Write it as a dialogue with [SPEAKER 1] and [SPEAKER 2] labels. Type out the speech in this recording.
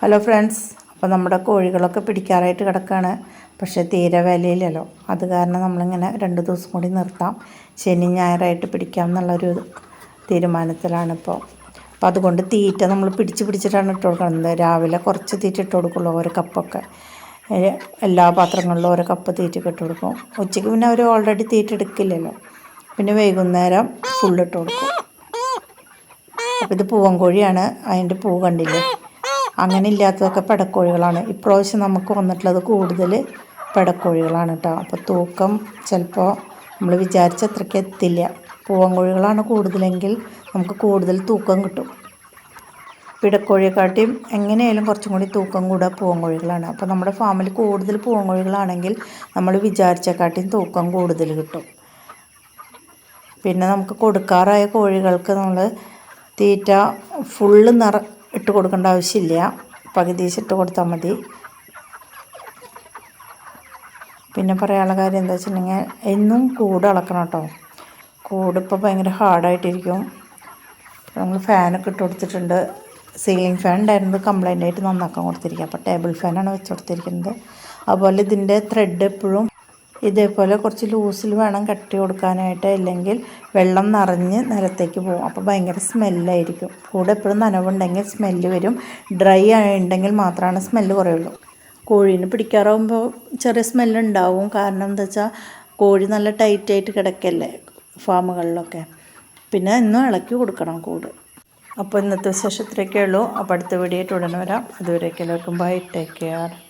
[SPEAKER 1] Hello friends അപ്പോൾ നമ്മുടെ കോഴികളൊക്കെ പിടിക്കാറായിട്ട് കിടക്കുകയാണ് പക്ഷേ തീരെ വിലയില്ലല്ലോ. അത് കാരണം നമ്മളിങ്ങനെ രണ്ട് ദിവസം കൂടി നിർത്താം. ശനി ഞായറായിട്ട് പിടിക്കാം എന്നുള്ളൊരു തീരുമാനത്തിലാണ് ഇപ്പോൾ അപ്പോൾ അതുകൊണ്ട് തീറ്റ നമ്മൾ പിടിച്ച് പിടിച്ചിട്ടാണ് ഇട്ട് കൊടുക്കുന്നത് രാവിലെ കുറച്ച് തീറ്റ ഇട്ട് കൊടുക്കുള്ളൂ ഓരോ കപ്പൊക്കെ. എല്ലാ പാത്രങ്ങളിലും ഓരോ കപ്പ് തീറ്റ ഇട്ട് കൊടുക്കും. ഉച്ചയ്ക്ക് പിന്നെ അവർ ഓൾറെഡി തീറ്റ എടുക്കില്ലല്ലോ. പിന്നെ വൈകുന്നേരം ഫുള്ള് ഇട്ട് കൊടുക്കും. അപ്പോൾ ഇത് പൂവൻ കോഴിയാണ് അതിന്റെ പൂ കണ്ടില്ലേ? അങ്ങനെ ഇല്ലാത്തതൊക്കെ പെടക്കോഴികളാണ്. ഇപ്രാവശ്യം നമുക്ക് വന്നിട്ടുള്ളത് കൂടുതൽ പെടക്കോഴികളാണ് കേട്ടോ. അപ്പോൾ തൂക്കം ചിലപ്പോൾ നമ്മൾ വിചാരിച്ച അത്രയ്ക്ക് എത്തില്ല. പൂവൻകോഴികളാണ് കൂടുതലെങ്കിൽ നമുക്ക് കൂടുതൽ തൂക്കം കിട്ടും. പിടക്കോഴിയെക്കാട്ടിയും എങ്ങനെയായാലും കുറച്ചും കൂടി തൂക്കം കൂടുക പൂവൻകോഴികളാണ്. അപ്പോൾ നമ്മുടെ ഫാമിൽ കൂടുതൽ പൂവൻകോഴികളാണെങ്കിൽ നമ്മൾ വിചാരിച്ചേക്കാട്ടിയും തൂക്കം കൂടുതൽ കിട്ടും. പിന്നെ നമുക്ക് കൊടുക്കാറായ കോഴികൾക്ക് നമ്മൾ തീറ്റ ഫുള്ള് നിറ ഇട്ട് കൊടുക്കേണ്ട ആവശ്യമില്ല. പകുതിച്ച് ഇട്ട് കൊടുത്താൽ മതി. പിന്നെ പറയാനുള്ള കാര്യം എന്താ വെച്ചിട്ടുണ്ടെങ്കിൽ എന്നും കൂട് ഇളക്കണം കേട്ടോ. കൂടിപ്പോൾ ഭയങ്കര ഹാർഡായിട്ടിരിക്കും നമ്മൾ ഫാനൊക്കെ ഇട്ട് കൊടുത്തിട്ടുണ്ട്. സീലിംഗ് ഫാൻ ഉണ്ടായിരുന്നത് കംപ്ലൈന്റ് ആയിട്ട് നന്നാക്കാൻ കൊടുത്തിരിക്കുക അപ്പോൾ ടേബിൾ ഫാനാണ് വെച്ച് കൊടുത്തിരിക്കുന്നത്. അതുപോലെ ഇതിന്റെ ത്രെഡ് എപ്പോഴും ഇതേപോലെ കുറച്ച് ലൂസിൽ വേണം കട്ടി കൊടുക്കാനായിട്ട്. അല്ലെങ്കിൽ വെള്ളം നിറഞ്ഞ് നിലത്തേക്ക് പോകും. അപ്പോൾ ഭയങ്കര സ്മെല്ലായിരിക്കും. കൂടെ എപ്പോഴും നനവുണ്ടെങ്കിൽ സ്മെല്ല് വരും. ഡ്രൈ ആയിട്ടുണ്ടെങ്കിൽ മാത്രമാണ് സ്മെല്ല് കുറയുള്ളൂ. കോഴീനെ പിടിക്കാറാകുമ്പോൾ ചെറിയ സ്മെല്ലുണ്ടാവും. കാരണം എന്താ വെച്ചാൽ കോഴി നല്ല ടൈറ്റായിട്ട് കിടക്കല്ലേ ഫാമുകളിലൊക്കെ. പിന്നെ ഇന്നും ഇളക്കി കൊടുക്കണം കൂട്. അപ്പോൾ ഇന്നത്തെ വിശേഷം ഇത്രയൊക്കെ ഉള്ളൂ. അപ്പോൾ അടുത്ത വീഡിയോ ഉടനെ വരാം. അതുവരേക്കും എല്ലാവർക്കും ബൈ ടേക്ക് കെയർ